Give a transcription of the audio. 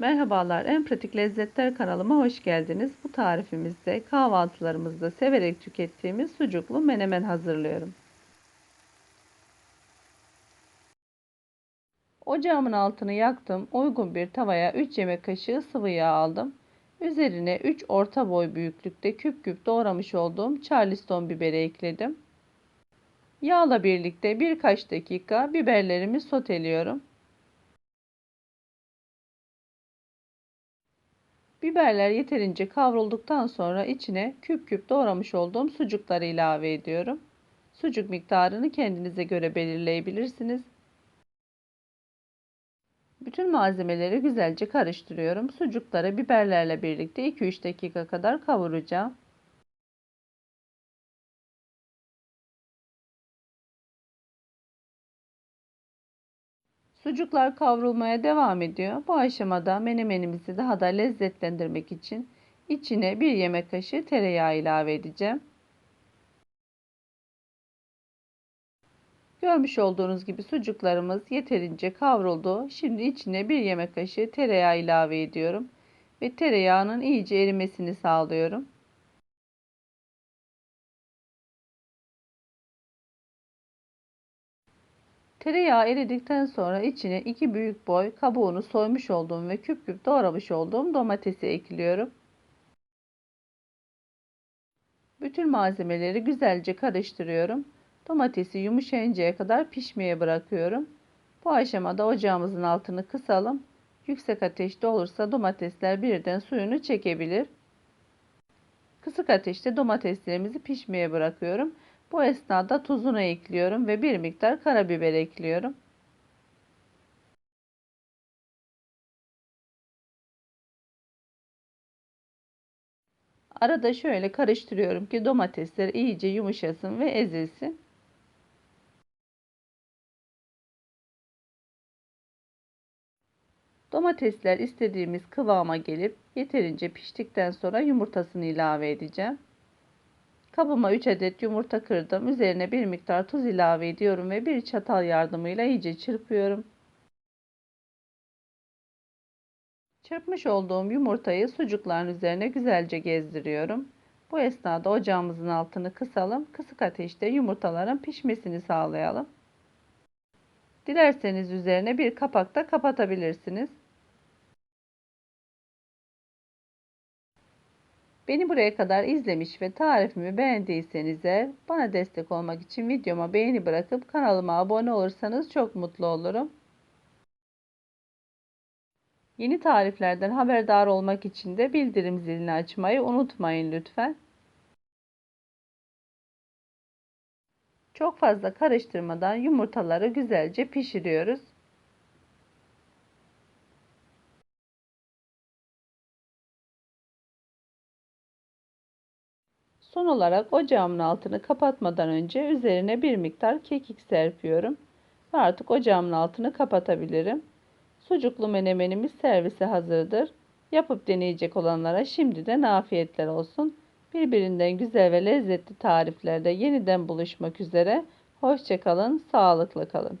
Merhabalar, En Pratik Lezzetler kanalıma hoş geldiniz. Bu tarifimizde kahvaltılarımızda severek tükettiğimiz sucuklu menemen hazırlıyorum. Ocağımın altını yaktım. Uygun bir tavaya 3 yemek kaşığı sıvı yağ aldım. Üzerine 3 orta boy büyüklükte küp küp doğramış olduğum charleston biberi ekledim. Yağla birlikte birkaç dakika biberlerimi soteliyorum. Biberler yeterince kavrulduktan sonra içine küp küp doğramış olduğum sucukları ilave ediyorum. Sucuk miktarını kendinize göre belirleyebilirsiniz. Bütün malzemeleri güzelce karıştırıyorum. Sucukları biberlerle birlikte 2-3 dakika kadar kavuracağım. Sucuklar kavrulmaya devam ediyor. Bu aşamada menemenimizi daha da lezzetlendirmek için içine bir yemek kaşığı tereyağı ilave edeceğim. Görmüş olduğunuz gibi sucuklarımız yeterince kavruldu. Şimdi içine bir yemek kaşığı tereyağı ilave ediyorum ve tereyağının iyice erimesini sağlıyorum. Tereyağı eridikten sonra içine iki büyük boy kabuğunu soymuş olduğum ve küp küp doğramış olduğum domatesi ekliyorum. Bütün malzemeleri güzelce karıştırıyorum. Domatesi yumuşayıncaya kadar pişmeye bırakıyorum. Bu aşamada ocağımızın altını kısalım. Yüksek ateşte olursa domatesler birden suyunu çekebilir. Kısık ateşte domateslerimizi pişmeye bırakıyorum. Bu esnada tuzunu ekliyorum ve bir miktar karabiber ekliyorum. Arada şöyle karıştırıyorum ki domatesler iyice yumuşasın ve ezilsin. Domatesler istediğimiz kıvama gelip yeterince piştikten sonra yumurtasını ilave edeceğim. Kabıma 3 adet yumurta kırdım. Üzerine bir miktar tuz ilave ediyorum ve bir çatal yardımıyla iyice çırpıyorum. Çırpmış olduğum yumurtayı sucukların üzerine güzelce gezdiriyorum. Bu esnada ocağımızın altını kısalım. Kısık ateşte yumurtaların pişmesini sağlayalım. Dilerseniz üzerine bir kapak da kapatabilirsiniz. Beni buraya kadar izlemiş ve tarifimi beğendiyseniz eğer bana destek olmak için videoma beğeni bırakıp kanalıma abone olursanız çok mutlu olurum. Yeni tariflerden haberdar olmak için de bildirim zilini açmayı unutmayın lütfen. Çok fazla karıştırmadan yumurtaları güzelce pişiriyoruz. Son olarak ocağımın altını kapatmadan önce üzerine bir miktar kekik serpiyorum. Ve artık ocağımın altını kapatabilirim. Sucuklu menemenimiz servise hazırdır. Yapıp deneyecek olanlara şimdiden afiyetler olsun. Birbirinden güzel ve lezzetli tariflerde yeniden buluşmak üzere. Hoşçakalın, sağlıklı kalın.